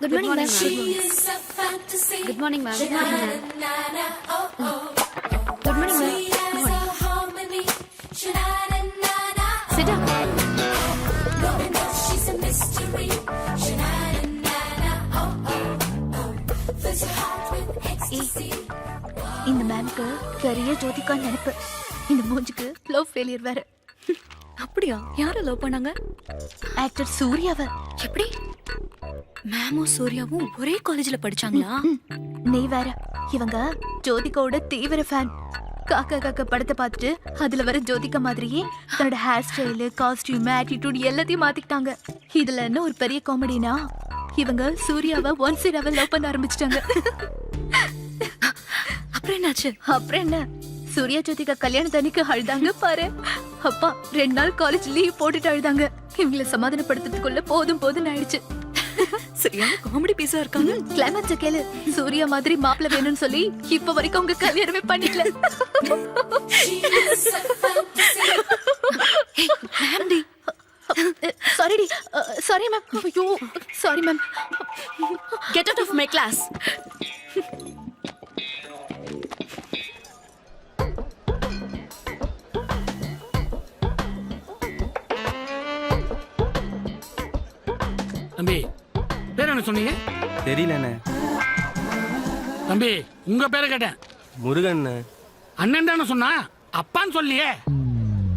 Good morning ma'am She's a fantasy. Good morning ma'am good oh, oh. Morning ma'am harmony. Sha-na-na-na, சிட் Knowing that she's a mystery. Oh, oh, oh. இந்த மேம்க்கு பெரிய ஜோதிகா நினைப்பு இந்த மூஞ்சுக்கு love failure வேற அப்படியா யார love பண்ணாங்க ஆக்டர் சூர்யாவ எப்படி மேமும் சூர்யாவும் ஒரே காலேஜ்ல படிச்சாங்களா? நீ வேற. இவங்க ஜோதிகாவோட தீவிர ஃபேன் காக்கா காக்கா படத்தை பார்த்துட்டு அதுல வர ஜோதிகா மாதிரியே தன்னோட ஹேர் ஸ்டைலு காஸ்டியூம் ஆட்டிடியூட் எல்லாத்தையும் மாத்திக்கிட்டாங்க. இதுல என்ன ஒரு பெரிய காமெடினா இவங்க சூர்யாவை ஒன் சைடாவை லவ் பண்ண ஆரம்பிச்சிட்டாங்க. அப்புறம் என்னாச்சு? அப்புறம் என்ன? சூர்யா ஜோதிகா கல்யாணத்து அன்னைக்கு அழுதாங்க பாரு. அப்பா ரெண்டு நாள் காலேஜ் லீவ் போட்டுட்டு அழுதாங்க. இவங்கள சமாதானப்படுத்துறதுக்குள்ள போதும் போதும் ஆயிடுச்சு. சரியான காமெடி பீஸா இருக்காங்க? கிளைமேக்ஸ கேளு. சூர்யா மாதிரி மாப்பிள்ள வேணும்னு சொல்லி இப்ப வரைக்கும் உங்க கல்யாணமே பண்ணிக்கல. மேம்டி சாரிடி சாரி மேம் ஐயோ. Sorry ma'am get out of my class தம்பி என்ன சொன்னீங்க? தெரியலண்ணே. தம்பி உங்க பேரை கேட்டேன். முருகண்ணே. அண்ணன் தானே சொன்னா? அப்பான்னு சொல்லியே.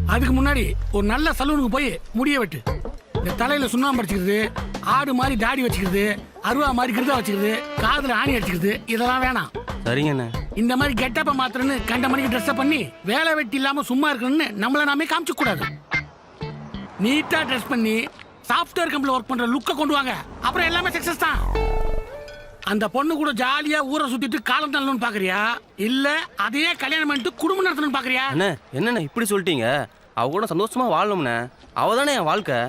அதுக்கு முன்னாடி ஒரு நல்ல சலூனுக்கு போய் முடிய வெட்டு. இந்த தலையில சுண்ணாம்பு அடிச்சுக்கிறது ஆடு மாதிரி தாடி வச்சுக்கிறது அருவா மாதிரி கிருதா வச்சுக்கிறது காதுல ஆணி அடிச்சுக்கிறது இதெல்லாம் வேணாம். சரிங்கண்ணே. இந்த மாதிரி கெட்டப்ப மாத்திரன்னு கண்ட மணிக்கு ட்ரெஸ் பண்ணி வேலை வெட்டி இல்லாம சும்மா இருக்கணும்னு நம்மள நாமே காமிச்சு கூடாது. நீட்டா ட்ரெஸ் பண்ணி சாஃப்ட்வேர் கம்பெனில ஒர்க் பண்ற லுக்க கொண்டு வாங்க. அப்புறம் எல்லாமே சக்சஸ் தான். அந்த பொண்ணு கூட ஜாலியா ஊரை சுத்திட்டு காலம் தள்ளணும்னு பாக்குறியா? இல்ல அதையே கல்யாணம் பண்ணிட்டு குடும்பம் நடத்தணும்னு பாக்குறியா? அண்ணே என்னண்ணே இப்படி சொல்லிட்டீங்க? அவ கூட சந்தோஷமா வாழணும்ண்ணே. அவ தானே என் வாழ்க்கை.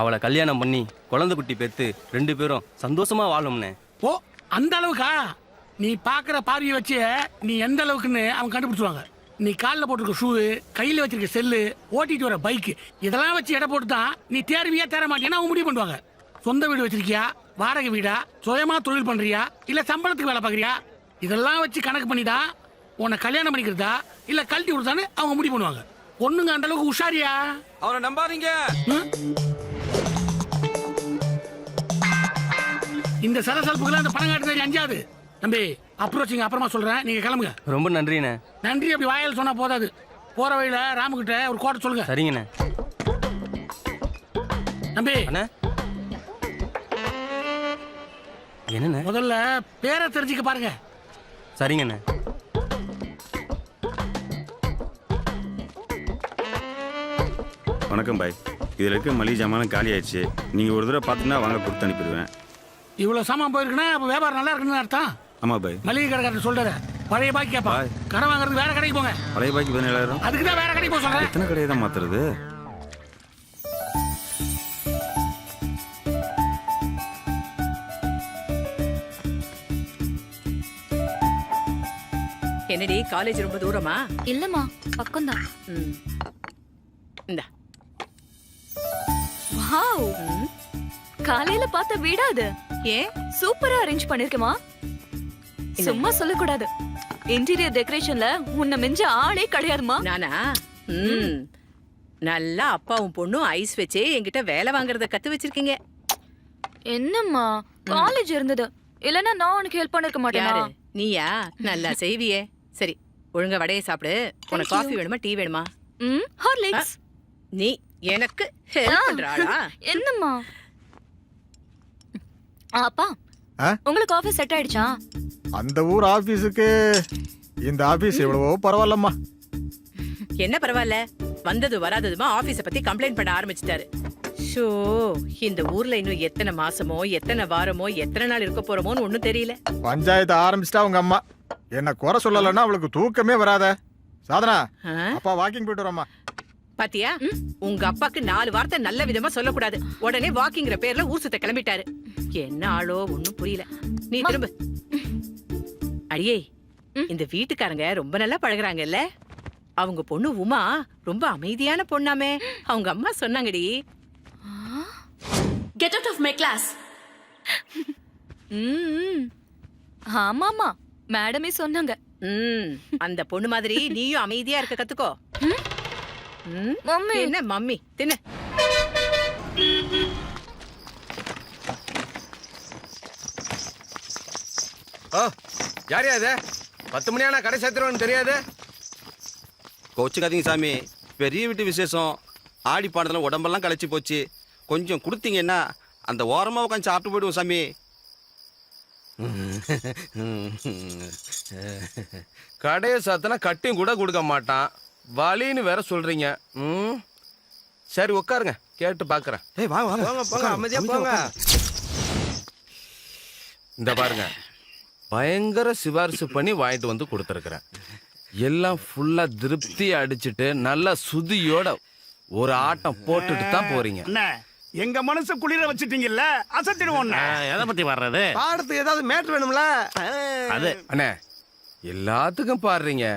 அவளை கல்யாணம் பண்ணி குழந்தை குட்டி பெத்து ரெண்டு பேரும் சந்தோஷமா வாழணும்ண்ணே. ஓ அந்த அளவுக்கா? நீ பாக்குற பார்வையை வச்சு நீ எந்த அளவுக்குன்னு அவங்க கண்டுபிடிச்சுவாங்க நீ காலில் போட்டிருக்க ஷூ கையில் வச்சிருக்க செல்லு ஓட்டிட்டு வர பைக் இதெல்லாம் வச்சு எடை போட்டு தான் நீ தேர்வியா தேர மாட்டியா அவங்க முடிவு பண்ணுவாங்க. சொந்த வீடு வச்சிருக்கியா? வாடகை வீடா? சுயமா தொழில் பண்றியா? இல்ல சம்பளத்துக்கு வேலை பார்க்கறியா? இதெல்லாம் வச்சு கணக்கு பண்ணி தான் உன்னை கல்யாணம் பண்ணிக்கிறதா? இல்ல கழட்டி விடுதான்னு அவங்க முடிவு பண்ணுவாங்க. பொண்ணுங்க அந்த அளவுக்கு உஷாரியா? அவனை நம்பாதீங்க. ம்? இந்த சலசலப்புக்கெல்லாம் அந்த பணம் காட்டுறது அஞ்சாது தம்பி அப்ரோச்சிங்க அப்புறமா சொல்றேன். நீங்க கிளம்புங்க. ரொம்ப நன்றிண்ணே. நன்றி அப்படி வாயால் சொன்னா போதாது. போற வழியில ராமுகிட்ட ஒரு கோட்டை சொல்லுங்க. சரிங்கண்ணே. தம்பி. அண்ணே. என்னண்ணே? முதல்ல பேரை தெரிஞ்சுக்க பாருங்க. சரிங்கண்ணே. வணக்கம் பாய். இதில் இருக்க மளிகை ஜாமான் காலி ஆயிடுச்சு. நீங்கள் ஒரு தடவை பார்த்தீங்கன்னா வாங்க கொடுத்து அனுப்பிடுவேன். இவ்வளவு சாமான் போயிருக்குன்னா அப்ப வியாபாரம் நல்லா இருக்குன்னு அர்த்தம். ஆமாம் பாய். மளிகை கடைக்காரர் சொல்றாரு. பழைய பாக்கி கேப்பா. பாய். கடை வாங்குறது வேற கடைக்கு போங்க. பழைய பாய்க்கு பதினேழாயிரம்? அதுக்கு தான் வேற கடைக்கு போக சொல்றேன். எத்தனை கடையை தான் மாற்றுறது என்னடி காலேஜ் ரொம்ப தூரமா? இல்லம்மா பக்கம்தான். ம். இந்தா. வாவ். காலையில பார்த்த வீடா அது? ஏன்? சூப்பரா அரேஞ்ச் பண்ணிருக்கமா சும்மா சொல்லக்கூடாது. இன்டீரியர் டெக்கரேஷன்ல உன்னை மிஞ்ச ஆளே கிடையாதுமா? நானா? ம். நல்லா அப்பாவும் பொண்ணும் ஐஸ் வச்சே என்கிட்ட வேலை வாங்குறத கத்து வச்சிருக்கீங்க. என்னம்மா? காலேஜ் இருந்தது. இல்லனா நான் உனக்கு ஹெல்ப் பண்ணிருக்க யாரு? மாட்டேனா நீயா? நல்லா செய்வியே. சரி ஒழுங்கா வடையை சாப்பிடு. உனக்கு காஃபி வேணுமா டீ வேணுமா? ம் ஹார்லிக்ஸ் நீ எனக்கு ஹெல்ப் பண்றாளா என்னம்மா? ஆ, அப்பா ஆ? உங்களுக்கு ஆபீஸ் செட் ஆயிடுச்சா? அந்த ஊர் ஆபீஸுக்கு. இந்த ஆபீஸ் எவ்வளவோ பரவாயில்லம்மா. என்ன பரவாயில்ல? வந்தது வராததுமா ஆபீஸ பத்தி கம்ப்ளைண்ட் பண்ண ஆரம்பிச்சிட்டாரு. ஷோ இந்த ஊர்ல இன்னும் எத்தனை மாசமோ எத்தனை வாரமோ எத்தனை நாள் இருக்க போறோமோன்னு ஒண்ணும் தெரியல. பஞ்சாயத்து ஆரம்பிச்சிட்டா உங்க அம்மா. என்ன குறை சொல்லலைன்னா அவளுக்கு தூக்கமே வராத. சாதனா ஆ? அப்பா வாக்கிங் போயிட்டு வரோம்மா. பாத்தியா? உங்க அப்பாக்கு நாலு வார்த்தை நல்ல விதமா சொல்லக்கூடாது. உடனே வாக்கிங்கிற பேர்ல ஊர் சுத்த கிளம்பிட்டாரு. என்ன ஆளோ ஒண்ணும் புரியல. நீ திரும்ப. அடியே இந்த வீட்டுக்காரங்க ரொம்ப நல்லா பழகுறாங்கல்ல? அவங்க பொண்ணு உமா ரொம்ப அமைதியான பொண்ணாமே. அவங்க அம்மா சொன்னாங்கடி. Get out of my class ம். ஆமாமா மேடமே சொன்னாங்க. ம். அந்த பொண்ணு மாதிரி நீயும் அமைதியா இருக்க கத்துக்கோ. ம், மம்மி. என்ன மம்மி தின்னு. ஓ யாரையா இது? பத்து மணி ஆனா கடை சேர்த்துருவோன்னு தெரியாது. கோச்சுக்காதீங்க சாமி. பெரிய வீட்டு விசேஷம். ஆடி பாடத்தில் உடம்பெல்லாம் களைச்சி போச்சு. கொஞ்சம் கொடுத்தீங்கன்னா அந்த ஓரமாக உட்காந்து சாப்பிட்டு போயிடுவோம் சாமி. கடையை சாத்தினா கட்டியும் கூட கொடுக்க மாட்டான். வலின்னு வேற சொல்றீங்க. ம்? சரி உட்காருங்க. கேட்டு பார்க்கறேன் ஏய் வாங்க வாங்க. போங்க போங்க. அமைதியா போங்க. இந்த பாருங்க. பயங்கர சிபாரிசு பண்ணி வாங்கிட்டு வந்து கொடுத்துருக்குறேன். எல்லாம் ஃபுல்லா திருப்தி அடிச்சிட்டு நல்லா சுதியோட ஒரு ஆட்டம் போட்டுட்டு தான் போறீங்க. எங்க மனசு குளிர வச்சிட்டீங்கல்ல? அசத்திடுவோம் எதை பத்தி வர்றது பாடத்துக்கு ஏதாவது மேட்ரு வேணும்ல? அது. அண்ணே எல்லாத்துக்கும் பாடுறீங்க.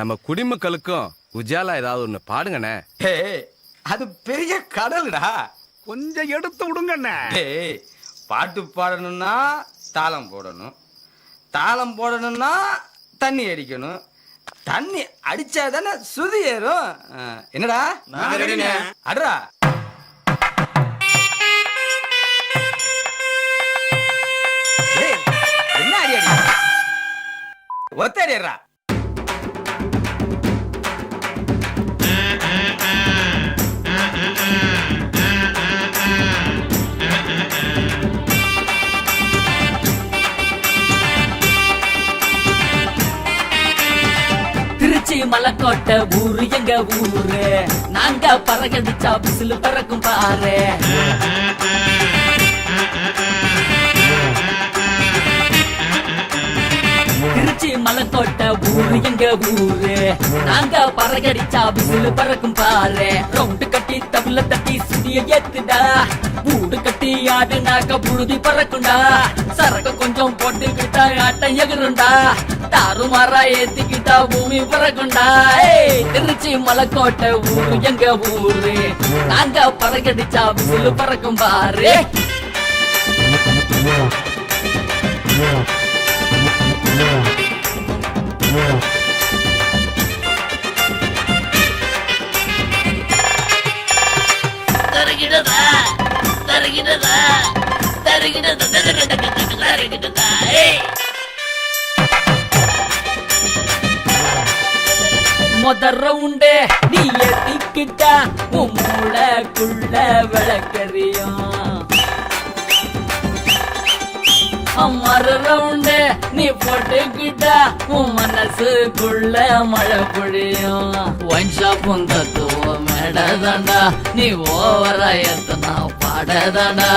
நம்ம குடிமக்களுக்கும் உஜாலா ஏதாவது ஒன்று பாடுங்கண்ணே. டேய் அது பெரிய கடலுடா. கொஞ்சம் எடுத்து விடுங்கண்ணே. டேய் பாட்டு பாடணும்னா தாளம் போடணும். தாளம் போடணும்னா தண்ணி அடிக்கணும். தண்ணி அடிச்சா தானே சுதி ஏறும். என்னடா. அட்ரா என்ன அடி அடி ஒத்த அடிடுறா திருச்சி மலக்கோட்டை ஊரு எங்க ஊரு? நாங்க பறகடிச்சா பிசிலு பறக்கும் பாரு. திருச்சி மலைக்கோட்டை ஊரு எங்க ஊரு நாங்க பறகடிச்சா பிசிலு பறக்கும் பாரு ரவுண்டு கட்டி தவில தட்டி சுடிய ஏத்துடா கூடு கட்டி ஆடுனாக்க புழுதி பறக்குண்டா சரக்கு கொஞ்சம் போட்டுக்கிட்டா ஆட்டம் எகுருண்டா தாறுமாறா ஏத்திக்கிட்டா பூமி பறக்குண்டா திருச்சி மலைக்கோட்டை ஊரு எங்க ஊரு நாங்க பறகடிச்சா விசிலு பறக்கும் பாரு Yeah. தருகிடதா தருகிடதா தருகிடதா ஏய்! முத ரவுண்டு நீ ஏத்திக்கிட்டா உன் மூளைக்குள்ள விளக்கறியும். மறு ரவுண்டு நீ போட்டுக்கிட்டா உன் மனசுக்குள்ள மழை பொழியும். ஒயின் ஷாப்பும் தத்துவம் மேடதாண்டா. நீ ஓவரா எத்தனா பாடதாண்டா.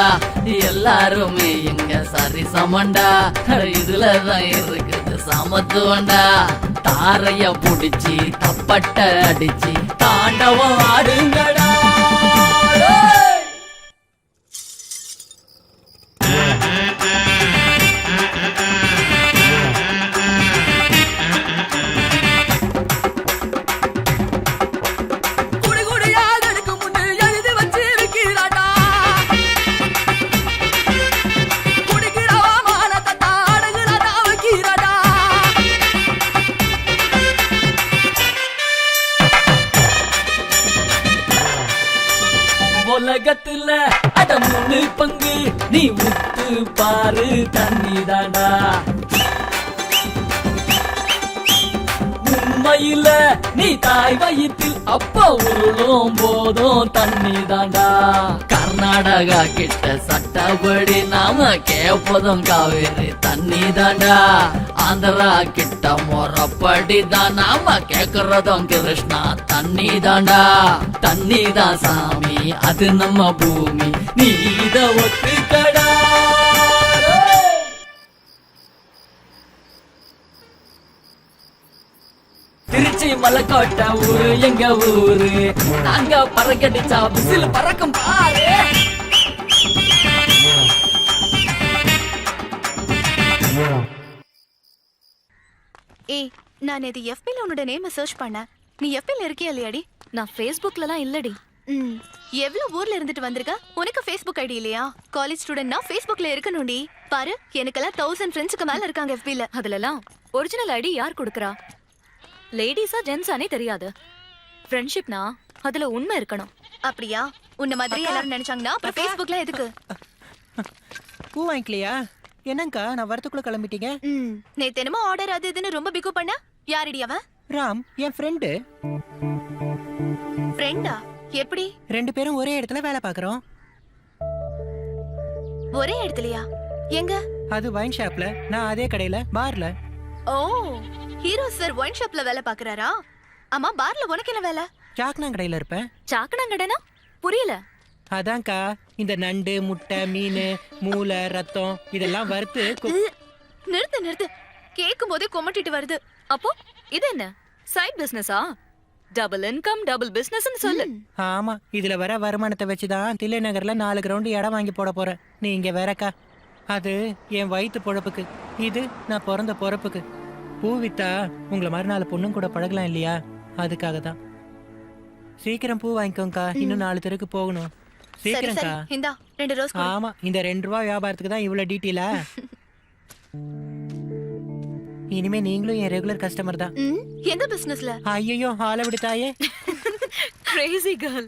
எல்லாருமே இங்க சரி சமண்டா இதுலதான் இருக்குது சமத்துவண்டா. தாரைய புடிச்சு தப்பட்ட அடிச்சு தாண்டவம் ஆடுங்கடா. உலகத்துல அட மூணு பங்கு. நீ உத்து பாரு தண்ணி தாண்டா உண்மையில நீ தாய் வயிற்றில் அப்பா உருளும் போதும் தண்ணி தாண்டா கர்நாடகா கிட்ட சட்டப்படி நாம கேப்பதும் காவேரி தண்ணி தாண்டா ஆந்திரா கிட்ட முறப்படி தான் நாம கேக்குறதும் கிருஷ்ணா தண்ணி தாண்டா தண்ணி தான் சாமி. அது நம்ம பூமி. நீ இத ஒத்துக்கடா திருச்சி மலைக்கோட்டை ஊரு எங்க ஊரு? நாங்க பறக்கடிச்சா விசில் பறக்கும் பாரு. ஏய் நான் இது எஃபில உன்னோட நேம் சர்ச் பண்ணேன். நீ எஃபில இருக்கியா இல்லையாடி? நான் ஃபேஸ்புக்லலாம் இல்லடி. எவ்வளவு ஊர்ல இருந்துட்டு வந்திருக்க? உனக்கு ஃபேஸ்புக் ஐடி இல்லையா? காலேஜ் ஸ்டூடெண்ட்னா ஃபேஸ்புக்ல இருக்கணும்டி. பாரு எனக்கெல்லாம் தௌசண்ட் ஃப்ரெண்ட்ஸுக்கு மேல இருக்காங்க FB-ல அதுலலாம் ஒரிஜினல் ஐடி யார் கொடுக்கறா? லேடிஸா ஜென்ஸானே தெரியாது. ஃப்ரெண்ட்ஷிப்னா அதுல உண்மை இருக்கணும். அப்படியா? உன்ன மாதிரி எல்லாரும் நினைச்சாங்கன்னா அப்புறம் ஃபேஸ்புக்ல எதுக்கு? பூ வாங்கிக்கலையா? என்னங்கக்கா நான் வரத்துக்குள்ள கிளம்பிட்டீங்க? ம். நேத்து என்னமோ ஆர்டர் அது இதுன்னு ரொம்ப பிகு பண்ண? யாரடி அவன்? ராம் என் ஃப்ரெண்டு ஃப்ரெண்டா எப்படி? ரெண்டு பேரும் ஒரே இடத்துல வேலை பார்க்குறோம். ஒரே இடத்துலயா? எங்க? அது வைன் ஷாப்ல நான் அதே கடையில பார்ல ஓ ஹீரோ சார் ஒயின் ஷாப்ல வேலை பாக்குறாரா ஆமா பார்ல உனக்கு என்ன வேலை? சாக்னாங்கடையில இருப்பேன். சாக்கனாங்கடனா புரியல. அதான்க்கா இந்த நண்டு முட்டை மீன் மூளை ரத்தம் இதெல்லாம் வறுத்து நிறுத்து நிறுத்து. கேட்கும் போதே கொமட்டிட்டு வருது. அப்போ இது என்ன? சைட் பிசினஸா டபுள் இன்கம் டபுள் பிசினஸ் சொல்லு. ஆமா இதுல வர வருமானத்தை வச்சுதான் தில்லை நகர்ல நாலு கிரவுண்டு இடம் வாங்கி போட போறேன். நீ இங்க வேறக்கா. அது என் வயிற்று பொழப்புக்கு. இது நான் பிறந்த பொறப்புக்கு. பூ வித்தா உங்களை மாதிரி நாலு பொண்ணும் கூட பழகலாம் இல்லையா? அதுக்காக தான் சீக்கிரம் பூ வாங்கிக்கோங்கக்கா. இன்னும் நாலு தெருக்கு போகணும். சீக்கிரம்க்கா. இந்தா ரெண்டு ரோஸ் கொடு. ஆமா இந்த ரெண்டு ரூபா வியாபாரத்துக்கு தான் இவ்வளவு டீட்டெயிலா இனிமே நீங்களும் என் ரெகுலர் கஸ்டமர் தான். எந்த பிசினஸ்ல ஐயோ ஆளை விடுத்தாயே கிரேசி கேர்ள்